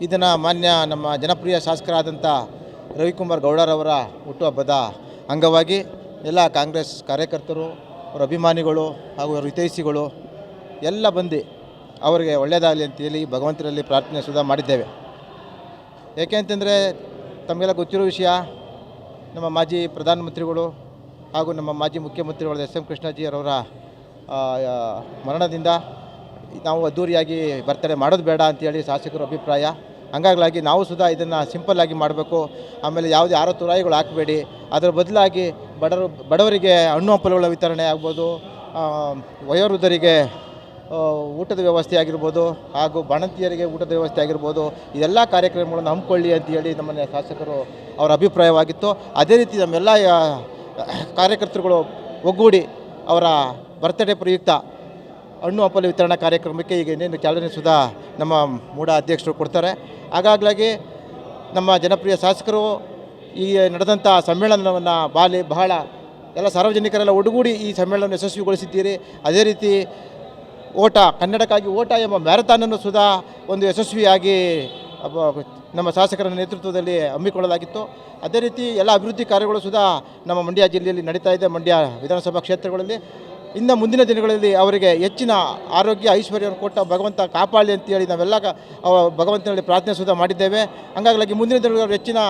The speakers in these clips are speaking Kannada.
ಇದನ್ನು ಮಾನ್ಯ ನಮ್ಮ ಜನಪ್ರಿಯ ಶಾಸಕರಾದಂಥ ರವಿಕುಮಾರ್ ಗೌಡರವರ ಹುಟ್ಟುಹಬ್ಬದ ಅಂಗವಾಗಿ ಎಲ್ಲ ಕಾಂಗ್ರೆಸ್ ಕಾರ್ಯಕರ್ತರು ಅವರ ಅಭಿಮಾನಿಗಳು ಹಾಗೂ ಅವರ ಹಿತೈಷಿಗಳು ಎಲ್ಲ ಬಂದು ಅವರಿಗೆ ಒಳ್ಳೆಯದಾಗಲಿ ಅಂತೇಳಿ ಭಗವಂತರಲ್ಲಿ ಪ್ರಾರ್ಥನೆ ಸುಧಾ ಮಾಡಿದ್ದೇವೆ. ಏಕೆ ಅಂತಂದರೆ ತಮಗೆಲ್ಲ ಗೊತ್ತಿರೋ ವಿಷಯ ನಮ್ಮ ಮಾಜಿ ಪ್ರಧಾನಮಂತ್ರಿಗಳು ಹಾಗೂ ನಮ್ಮ ಮಾಜಿ ಮುಖ್ಯಮಂತ್ರಿಗಳಾದ ಎಸ್ ಎಂ ಕೃಷ್ಣಾಜಿಯವರ ಆ, ಆ, ಮರಣದಿಂದ ನಾವು ಅದ್ದೂರಿಯಾಗಿ ಬರ್ತಡೇ ಮಾಡೋದು ಬೇಡ ಅಂತೇಳಿ ಶಾಸಕರ ಅಭಿಪ್ರಾಯ. ಹಂಗಾಗಲಾಗಿ ನಾವು ಸುದಾ ಇದನ್ನು ಸಿಂಪಲ್ಲಾಗಿ ಮಾಡಬೇಕು. ಆಮೇಲೆ ಯಾವುದೇ ಆರೋ ತುರಾಯಿಗಳು ಹಾಕಬೇಡಿ. ಅದರ ಬದಲಾಗಿ ಬಡವರು ಬಡವರಿಗೆ ಹಣ್ಣು ಹಂಪಲುಗಳ ವಿತರಣೆ ಆಗ್ಬೋದು. ವಯೋವೃದ್ಧರಿಗೆ ಊಟದ ವ್ಯವಸ್ಥೆ ಆಗಿರ್ಬೋದು ಹಾಗೂ ಬಾಣಂತಿಯರಿಗೆ ಊಟದ ವ್ಯವಸ್ಥೆ ಆಗಿರ್ಬೋದು. ಇದೆಲ್ಲ ಕಾರ್ಯಕ್ರಮಗಳನ್ನು ಹಮ್ಮಿಕೊಳ್ಳಿ ಅಂತ ಹೇಳಿ ನಮ್ಮನ್ನ ಶಾಸಕರು ಅವರ ಅಭಿಪ್ರಾಯವಾಗಿತ್ತು. ಅದೇ ರೀತಿ ನಮ್ಮೆಲ್ಲ ಕಾರ್ಯಕರ್ತರುಗಳು ಒಗ್ಗೂಡಿ ಅವರ ಬರ್ತಡೇ ಪ್ರಯುಕ್ತ ಹಣ್ಣು ಹಂಪಲು ವಿತರಣಾ ಕಾರ್ಯಕ್ರಮಕ್ಕೆ ಈಗ ಇನ್ನೇನು ಚಾಲನೆ ಸುಧಾ ನಮ್ಮ ಮೂಡ ಅಧ್ಯಕ್ಷರು ಕೊಡ್ತಾರೆ. ಹಾಗಾಗ್ಲಾಗಿ ನಮ್ಮ ಜನಪ್ರಿಯ ಶಾಸಕರು ಈ ನಡೆದಂಥ ಸಮ್ಮೇಳನವನ್ನು ಬಾಲಿ ಬಹಳ ಎಲ್ಲ ಸಾರ್ವಜನಿಕರೆಲ್ಲ ಒಡಗೂಡಿ ಈ ಸಮ್ಮೇಳನವನ್ನು ಯಶಸ್ವಿಗೊಳಿಸಿದ್ದೀರಿ. ಅದೇ ರೀತಿ ಓಟ, ಕನ್ನಡಕ್ಕಾಗಿ ಓಟ ಎಂಬ ಮ್ಯಾರಥಾನನ್ನು ಸುಧಾ ಒಂದು ಯಶಸ್ವಿಯಾಗಿ ನಮ್ಮ ಶಾಸಕರ ನೇತೃತ್ವದಲ್ಲಿ ಹಮ್ಮಿಕೊಳ್ಳಲಾಗಿತ್ತು. ಅದೇ ರೀತಿ ಎಲ್ಲ ಅಭಿವೃದ್ಧಿ ಕಾರ್ಯಗಳು ಸುಧಾ ನಮ್ಮ ಮಂಡ್ಯ ಜಿಲ್ಲೆಯಲ್ಲಿ ನಡೀತಾ ಇದೆ, ಮಂಡ್ಯ ವಿಧಾನಸಭಾ ಕ್ಷೇತ್ರಗಳಲ್ಲಿ. ಇನ್ನು ಮುಂದಿನ ದಿನಗಳಲ್ಲಿ ಅವರಿಗೆ ಹೆಚ್ಚಿನ ಆರೋಗ್ಯ ಐಶ್ವರ್ಯವನ್ನು ಕೊಟ್ಟ ಭಗವಂತ ಕಾಪಾಡಲಿ ಅಂತೇಳಿ ನಾವೆಲ್ಲ ಭಗವಂತನಲ್ಲಿ ಪ್ರಾರ್ಥನೆ ಸುಧಾ ಮಾಡಿದ್ದೇವೆ. ಹಂಗಾಗಿ ಮುಂದಿನ ದಿನಗಳಲ್ಲಿ ಅವರು ಹೆಚ್ಚಿನ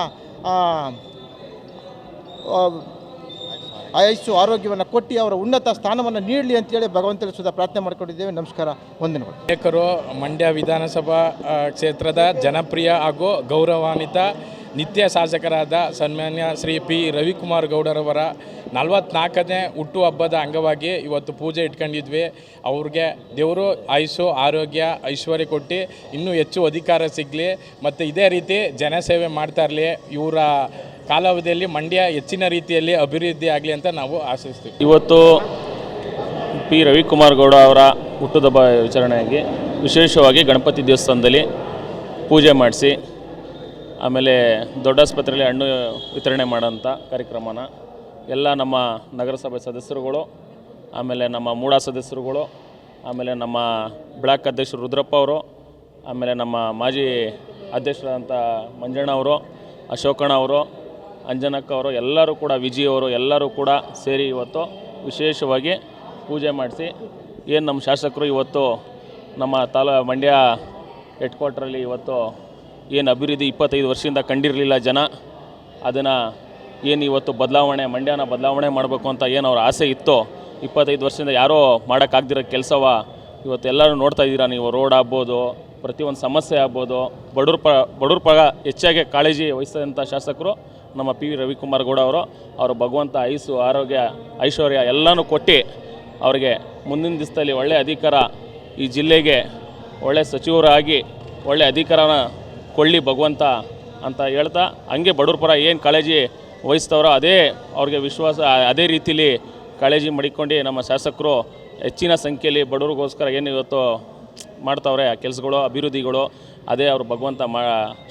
ಆಯಸ್ಸು ಆರೋಗ್ಯವನ್ನು ಕೊಟ್ಟು ಅವರ ಉನ್ನತ ಸ್ಥಾನವನ್ನು ನೀಡಲಿ ಅಂತೇಳಿ ಭಗವಂತನಲ್ಲಿ ಸುಧಾ ಪ್ರಾರ್ಥನೆ ಮಾಡಿಕೊಂಡಿದ್ದೇವೆ. ನಮಸ್ಕಾರ. ವಂದನೆಗಳು. ಅನೇಕರು ಮಂಡ್ಯ ವಿಧಾನಸಭಾ ಕ್ಷೇತ್ರದ ಜನಪ್ರಿಯ ಹಾಗೂ ಗೌರವಾನ್ವಿತ ನಿತ್ಯ ಶಾಸಕರಾದ ಸನ್ಮಾನ್ಯ ಶ್ರೀ ಪಿ ರವಿಕುಮಾರ್ ಗೌಡರವರ ನಲವತ್ನಾಲ್ಕನೇ ಹುಟ್ಟುಹಬ್ಬದ ಅಂಗವಾಗಿ ಇವತ್ತು ಪೂಜೆ ಇಟ್ಕೊಂಡಿದ್ವಿ. ಅವ್ರಿಗೆ ದೇವರು ಆಯುಷು ಆರೋಗ್ಯ, ಐಶ್ವರ್ಯ ಕೊಟ್ಟು ಇನ್ನೂ ಹೆಚ್ಚು ಅಧಿಕಾರ ಸಿಗಲಿ. ಮತ್ತು ಇದೇ ರೀತಿ ಜನಸೇವೆ ಮಾಡ್ತಾ ಇರಲಿ. ಇವರ ಕಾಲಾವಧಿಯಲ್ಲಿ ಮಂಡ್ಯ ಹೆಚ್ಚಿನ ರೀತಿಯಲ್ಲಿ ಅಭಿವೃದ್ಧಿ ಆಗಲಿ ಅಂತ ನಾವು ಆಶಿಸ್ತೀವಿ. ಇವತ್ತು ಪಿ ರವಿಕುಮಾರ್ ಗೌಡ ಅವರ ಹುಟ್ಟುಹಬ್ಬ ವಿಚಾರಣೆಯಾಗಿ ವಿಶೇಷವಾಗಿ ಗಣಪತಿ ದೇವಸ್ಥಾನದಲ್ಲಿ ಪೂಜೆ ಮಾಡಿಸಿ ಆಮೇಲೆ ದೊಡ್ಡ ಆಸ್ಪತ್ರೆಯಲ್ಲಿ ಹಣ್ಣು ವಿತರಣೆ ಮಾಡೋಂಥ ಕಾರ್ಯಕ್ರಮನ ಎಲ್ಲ ನಮ್ಮ ನಗರಸಭೆ ಸದಸ್ಯರುಗಳು, ಆಮೇಲೆ ನಮ್ಮ ಮೂಡಾ ಸದಸ್ಯರುಗಳು, ಆಮೇಲೆ ನಮ್ಮ ಬ್ಲಾಕ್ ಅಧ್ಯಕ್ಷರು ರುದ್ರಪ್ಪ ಅವರು, ಆಮೇಲೆ ನಮ್ಮ ಮಾಜಿ ಅಧ್ಯಕ್ಷರಾದಂಥ ಮಂಜಣ್ಣ ಅವರು, ಅಶೋಕಣ್ಣ ಅವರು, ಅಂಜನಕ್ಕ ಅವರು, ಎಲ್ಲರೂ ಕೂಡ ವಿಜಯ್ ಅವರು ಎಲ್ಲರೂ ಕೂಡ ಸೇರಿ ಇವತ್ತು ವಿಶೇಷವಾಗಿ ಪೂಜೆ ಮಾಡಿಸಿ ಏನು ನಮ್ಮ ಶಾಸಕರು ಇವತ್ತು ನಮ್ಮ ತಾಲ ಮಂಡ್ಯ ಹೆಡ್ ಕ್ವಾರ್ಟ್ರಲ್ಲಿ ಇವತ್ತು ಏನು ಅಭಿವೃದ್ಧಿ ಇಪ್ಪತ್ತೈದು ವರ್ಷದಿಂದ ಕಂಡಿರಲಿಲ್ಲ ಜನ. ಅದನ್ನು ಏನು ಇವತ್ತು ಬದಲಾವಣೆ, ಮಂಡ್ಯನ ಬದಲಾವಣೆ ಮಾಡಬೇಕು ಅಂತ ಏನು ಅವ್ರ ಆಸೆ ಇತ್ತೋ, ಇಪ್ಪತ್ತೈದು ವರ್ಷದಿಂದ ಯಾರೋ ಮಾಡೋಕ್ಕಾಗ್ದಿರೋ ಕೆಲಸವ ಇವತ್ತು ಎಲ್ಲರೂ ನೋಡ್ತಾ ಇದ್ದೀರಾ ನೀವು. ರೋಡ್ ಆಗ್ಬೋದು, ಪ್ರತಿಯೊಂದು ಸಮಸ್ಯೆ ಆಗ್ಬೋದು. ಬಡವ್ರ ಪ, ಬಡವ್ರ ಪಗ ಹೆಚ್ಚಾಗಿ ಕಾಳಜಿ ವಹಿಸಿದಂಥ ಶಾಸಕರು ನಮ್ಮ ಪಿ ವಿ ರವಿಕುಮಾರ್ ಗೌಡ ಅವರು. ಅವರು ಭಗವಂತ ಐಸು, ಆರೋಗ್ಯ, ಐಶ್ವರ್ಯ ಎಲ್ಲನೂ ಕೊಟ್ಟು ಅವರಿಗೆ ಮುಂದಿನ ದಿವಸದಲ್ಲಿ ಒಳ್ಳೆಯ ಅಧಿಕಾರ ಈ ಜಿಲ್ಲೆಗೆ ಒಳ್ಳೆಯ ಸಚಿವರಾಗಿ ಒಳ್ಳೆಯ ಅಧಿಕಾರನ ಕೊಳ್ಳಿ ಭಗವಂತ ಅಂತ ಹೇಳ್ತಾ, ಹಂಗೆ ಬಡವ್ರ ಪರ ಏನು ಕಾಳಜಿ ವಹಿಸ್ತವ್ರೋ ಅದೇ ಅವ್ರಿಗೆ ವಿಶ್ವಾಸ, ಅದೇ ರೀತಿಲಿ ಕಾಳಜಿ ಮಡಿಕೊಂಡು ನಮ್ಮ ಶಾಸಕರು ಹೆಚ್ಚಿನ ಸಂಖ್ಯೆಯಲ್ಲಿ ಬಡವ್ರಿಗೋಸ್ಕರ ಏನು ಇವತ್ತು ಮಾಡ್ತಾವ್ರೆ, ಆ ಕೆಲಸಗಳು, ಅಭಿವೃದ್ಧಿಗಳು, ಅದೇ ಅವರು ಭಗವಂತ ಮಾ,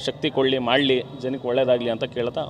ಶಕ್ತಿ ಕೊಳ್ಳಿ ಮಾಡಲಿ, ಜನಕ್ಕೆ ಒಳ್ಳೆಯದಾಗಲಿ ಅಂತ ಕೇಳ್ತಾ.